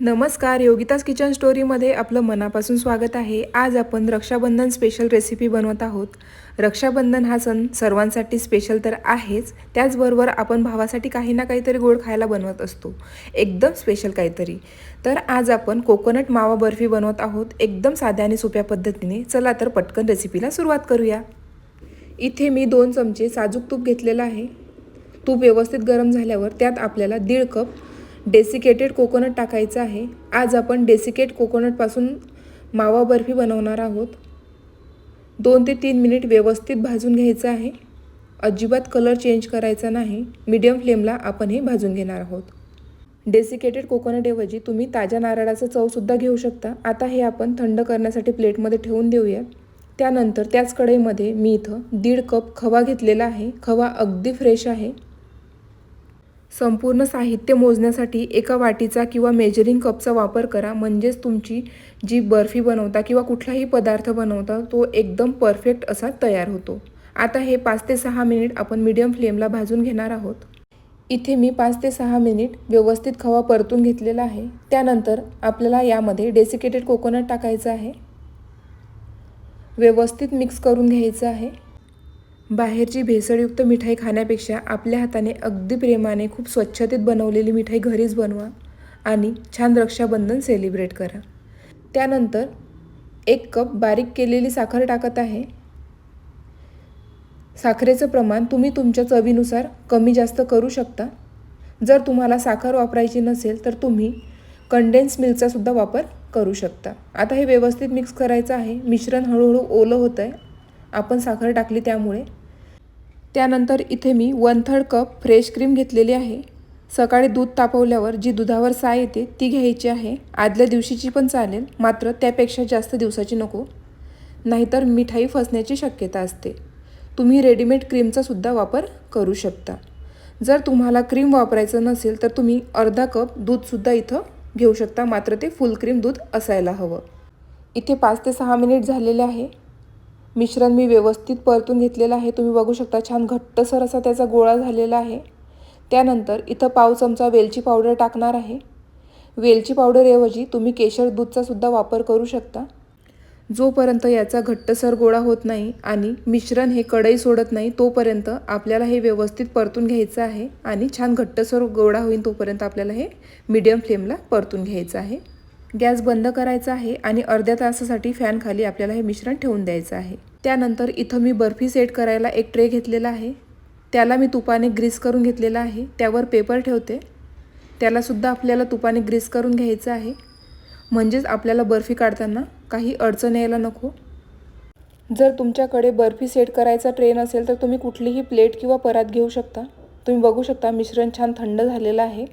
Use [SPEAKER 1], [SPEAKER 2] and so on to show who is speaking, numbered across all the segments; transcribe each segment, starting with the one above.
[SPEAKER 1] नमस्कार योगिताज किचन स्टोरीमध्ये आपलं मनापासून स्वागत आहे. आज आपण रक्षाबंधन स्पेशल रेसिपी बनवत आहोत. रक्षाबंधन हा सण सर्वांसाठी स्पेशल तर आहेच. त्याचबरोबर आपण भावासाठी काही ना काहीतरी गोड खायला बनवत असतो. एकदम स्पेशल काहीतरी. तर आज आपण कोकोनट मावा बर्फी बनवत आहोत. एकदम साध्या आणि सोप्या पद्धतीने. चला तर पटकन रेसिपीला सुरुवात करूया. इथे मी दोन चमचे साजूक तूप घेतलेलं आहे. तूप व्यवस्थित गरम झाल्यावर त्यात आपल्याला दीड कप डेसिकेटेड कोकोनट टाकायचं आहे. आज आपण डेसिकेट कोकोनटपासून मावा बर्फी बनवणार आहोत. दोन ते तीन मिनिट व्यवस्थित भाजून घ्यायचं आहे. अजिबात कलर चेंज करायचा नाही. मीडियम फ्लेमला आपण हे भाजून घेणार आहोत. डेसिकेटेड कोकोनटऐवजी तुम्ही ताज्या नारळाचा चवसुद्धा घेऊ शकता. आता हे आपण थंड करण्यासाठी प्लेटमध्ये ठेवून देऊया. त्यानंतर त्याच कढईमध्ये मी इथं दीड कप खवा घेतलेला आहे. खवा अगदी फ्रेश आहे. संपूर्ण साहित्य मोजण्यासाठी एका वाटीचा किंवा मेजरिंग कपचा वापर करा. म्हणजेच तुमची जी बर्फी बनवता किंवा कुठलाही पदार्थ बनवता तो एकदम परफेक्ट असा तयार होतो. आता हे पाच ते सहा मिनिट आपण मीडियम फ्लेमला भाजून घेणार आहोत. इथे मी पाच ते सहा मिनिट व्यवस्थित खवा परतून घेतलेला आहे. त्यानंतर आपल्याला यामध्ये डेसिकेटेड कोकोनट टाकायचं आहे. व्यवस्थित मिक्स करून घ्यायचं आहे. बाहेरची भेसळयुक्त मिठाई खाण्यापेक्षा आपल्या हाताने अगदी प्रेमाने खूप स्वच्छतेत बनवलेली मिठाई घरीच बनवा आणि छान रक्षाबंधन सेलिब्रेट करा. त्यानंतर एक कप बारीक केलेली साखर टाकत आहे. साखरेचं प्रमाण तुम्ही तुमच्या चवीनुसार कमी जास्त करू शकता. जर तुम्हाला साखर वापरायची नसेल तर तुम्ही कंडेन्स मिल्कचा सुद्धा वापर करू शकता. आता हे व्यवस्थित मिक्स करायचं आहे. मिश्रण हळूहळू ओलं होतं आहे आपण साखर टाकली त्यामुळे त्यानंतर इथे मी one third cup fresh cream घेतलेली आहे. सकाळी दूध तापवल्यावर जी दुधावर साय येते ती घ्यायची आहे. आदल्या दिवशीची पण चालेल मात्र त्यापेक्षा जास्त दिवसाची नको. नाहीतर मिठाई फसण्याची शक्यता असते. तुम्ही रेडीमेड क्रीमचासुद्धा वापर करू शकता. जर तुम्हाला क्रीम वापरायचं नसेल तर तुम्ही अर्धा कप दूधसुद्धा इथं घेऊ शकता मात्र ते फुल क्रीम दूध असायला हवं. इथे पाच ते सहा मिनिट झालेले आहे. मिश्रण मी व्यवस्थित परतून घेतलेलं आहे. तुम्ही बघू शकता छान घट्टसर असा त्याचा गोळा झालेला आहे. त्यानंतर इथं पाव चमचा वेलची पावडर टाकणार आहे. वेलची पावडरऐवजी तुम्ही केशर दूधचासुद्धा वापर करू शकता. जोपर्यंत याचा घट्टसर गोळा होत नाही आणि मिश्रण हे कढई सोडत नाही तोपर्यंत आपल्याला हे व्यवस्थित परतून घ्यायचं आहे आणि छान घट्टसर गोळा होईल तोपर्यंत आपल्याला हे मीडियम फ्लेमला परतून घ्यायचं आहे. गॅस बंद करायचा आहे आणि अर्ध्या तासासाठी फॅनखाली आपल्याला हे मिश्रण ठेवून द्यायचं आहे. त्यानंतर इथं मी बर्फी सेट करायला एक ट्रे घेतलेला आहे. त्याला मी तुपाने ग्रीस करून घेतलेला आहे. त्यावर पेपर ठेवते. त्यालासुद्धा आपल्याला तुपाने ग्रीस करून घ्यायचं आहे. म्हणजेच आपल्याला बर्फी काढताना काही अडचण यायला नको. जर तुमच्याकडे बर्फी सेट करायचा ट्रे नसेल तर तुम्ही कुठलीही प्लेट किंवा परात घेऊ शकता. तुम्ही बघू शकता मिश्रण छान थंड झालेलं आहे.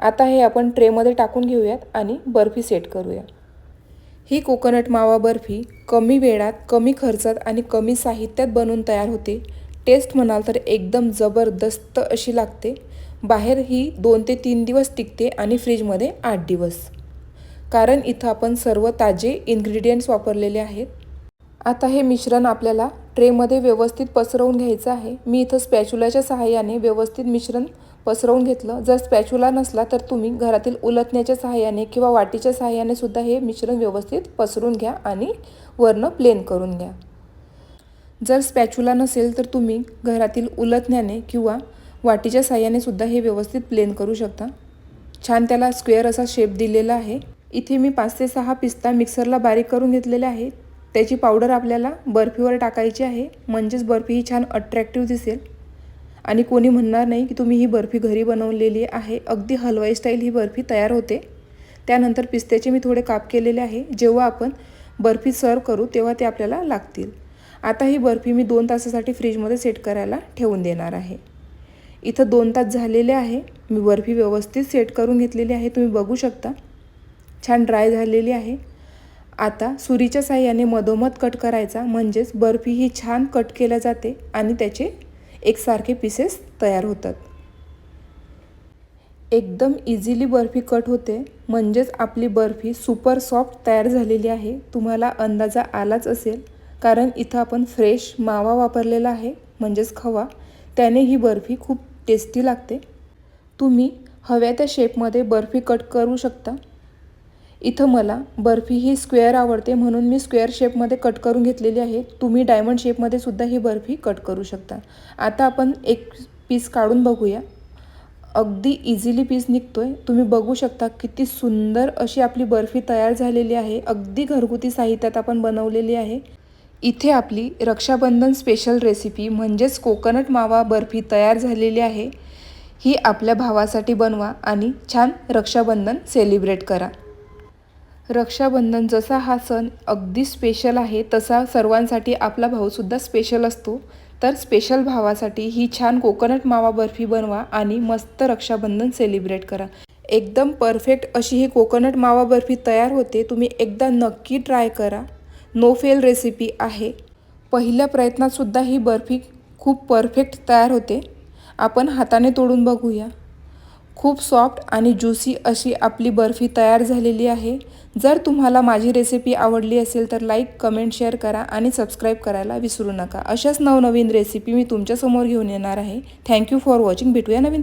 [SPEAKER 1] आता हे आपण ट्रेमध्ये टाकून घेऊयात आणि बर्फी सेट करूया. ही कोकोनट मावा बर्फी कमी वेळात कमी खर्चात आणि कमी साहित्यात बनवून तयार होते. टेस्ट म्हणाल तर एकदम जबरदस्त अशी लागते. बाहेर ही दोन ते तीन दिवस टिकते आणि फ्रीजमध्ये आठ दिवस. कारण इथं आपण सर्व ताजे इन्ग्रेडियंट्स वापरलेले आहेत. आता हे मिश्रण आपल्याला ट्रेमध्ये व्यवस्थित पसरवून घ्यायचं आहे. मी इथं स्पॅच्युलाच्या सहाय्याने व्यवस्थित मिश्रण पसरवून घेतलं. जर स्पॅच्युला नसला तर तुम्ही घरातील उलटण्याच्या सहाय्याने किंवा वाटीच्या सहाय्याने सुद्धा हे मिश्रण व्यवस्थित पसरून घ्या आणि वरनं प्लेन करून घ्या. जर स्पॅच्युला नसेल तर तुम्ही घरातील उलटण्याने किंवा वाटीच्या सहाय्याने सुद्धा हे व्यवस्थित प्लेन करू शकता. छान त्याला स्क्वेअर असा शेप दिलेला आहे. इथे मी पाच ते सहा पिस्ता मिक्सरला बारीक करून घेतलेले आहे त्याची पावडर आपल्याला बर्फीवर टाकायची आहे. म्हणजेच बर्फी ही छान अट्रॅक्टिव्ह दिसेल. आणि कोणी म्हणणार नाही की तुम्ही ही बर्फी घरी बनवलेली आहे. अगदी हलवाई स्टाईल ही बर्फी तयार होते. त्यानंतर पिस्त्याचे मी थोडे काप केलेले आहे. जेव्हा आपण बर्फी सर्व करू तेव्हा ते आपल्याला लागतील. आता ही बर्फी मी दोन तासासाठी फ्रीजमध्ये सेट करायला ठेवून देणार आहे. इथं दोन तास झालेले आहे. मी बर्फी व्यवस्थित सेट करून घेतलेली आहे. तुम्ही बघू शकता. छान ड्राय झालेली आहे. आता सुरीच्या साह्याने मधोमध कट करायचा म्हणजेच बर्फी ही छान कट केल्या जाते आणि त्याचे एकसारखे पीसेस तयार होतात. एकदम इझिली बर्फी कट होते म्हणजेच आपली बर्फी सुपर सॉफ्ट तयार झालेली आहे. तुम्हाला अंदाजा आलाच असेल कारण इथं आपण फ्रेश मावा वापरलेला आहे म्हणजेच खवा. त्याने ही बर्फी खूप टेस्टी लागते. तुम्ही हव्या त्या शेपमध्ये बर्फी कट करू शकता. इथं मला बर्फी ही स्क्वेअर आवडते म्हणून मी स्क्वेअर शेपमध्ये कट करून घेतलेली आहे. तुम्ही डायमंड शेपमध्ये सुद्धा ही बर्फी कट करू शकता. आता आपण एक पीस काढून बघूया. अगदी इझिली पीस निघतो आहे तुम्ही बघू शकता किती सुंदर अशी आपली बर्फी तयार झालेली आहे. अगदी घरगुती साहित्यात आपण बनवलेली आहे. इथे आपली रक्षाबंधन स्पेशल रेसिपी म्हणजेच कोकोनट मावा बर्फी तयार झालेली आहे. ही आपल्या भावासाठी बनवा आणि छान रक्षाबंधन सेलिब्रेट करा. रक्षाबंधन जसा हा सण अगदी स्पेशल आहे तसा सर्वांसाठी आपला भाऊसुद्धा स्पेशल असतो. तर स्पेशल भावासाठी ही छान कोकोनट मावा बर्फी बनवा आणि मस्त रक्षाबंधन सेलिब्रेट करा. एकदम परफेक्ट अशी ही कोकोनट मावा बर्फी तयार होते तुम्ही एकदा नक्की ट्राय करा. नो फेल रेसिपी आहे. पहिल्या प्रयत्नातसुद्धा ही बर्फी खूप परफेक्ट तयार होते. आपण हाताने तोडून बघूया. खूप सॉफ्ट आणि ज्युसी अशी आपली बर्फी तयार झालेली आहे. जर तुम्हाला माझी रेसिपी आवडली असेल तर लाईक कमेंट शेअर करा आणि सबस्क्राईब करायला विसरू नका. अशाच नवनवीन रेसिपी मी तुमच्यासमोर घेऊन येणार आहे. थँक्यू फॉर वॉचिंग भेटूया नवीन